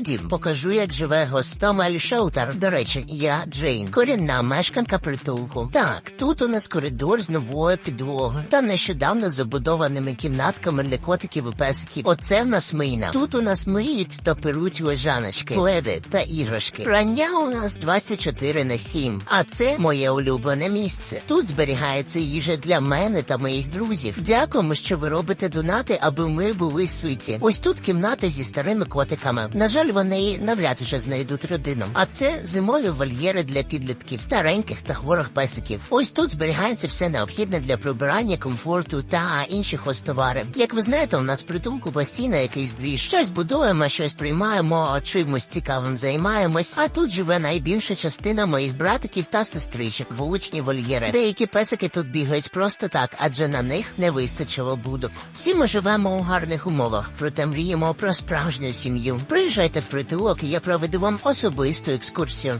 Ходім, покажу, як живе гостомель Шоутер. До речі, я Джейн, корінна мешканка притулку. Так, тут у нас коридор з новою підлогою та нещодавно забудованими кімнатками для котиків і песиків. Оце в нас мийна. Тут у нас миють та перуть лежаночки, пледи та іграшки. Прання у нас 24 на 7, а це моє улюблене місце. Тут зберігається їжа для мене та моїх друзів. Дякуємо, що ви робите донати, аби ми були ситі. Ось тут кімната зі старими котиками. На жаль, вони навряд вже знайдуть родину. А це зимові вольєри для підлітків, стареньких та хворих песиків. Ось тут зберігається все необхідне для прибирання, комфорту та інших хостоварів. Як ви знаєте, у нас притулку постійно якийсь двіж. Щось будуємо, щось приймаємо, чимось цікавим займаємось. А тут живе найбільша частина моїх братиків та сестричок, вуличні вольєри. Деякі песики тут бігають просто так, адже на них не вистачило будок. Всі ми живемо у гарних умовах, проте мріємо про справжню сім'ю. Приїжджайте притулок, і я проведу вам особисту екскурсію.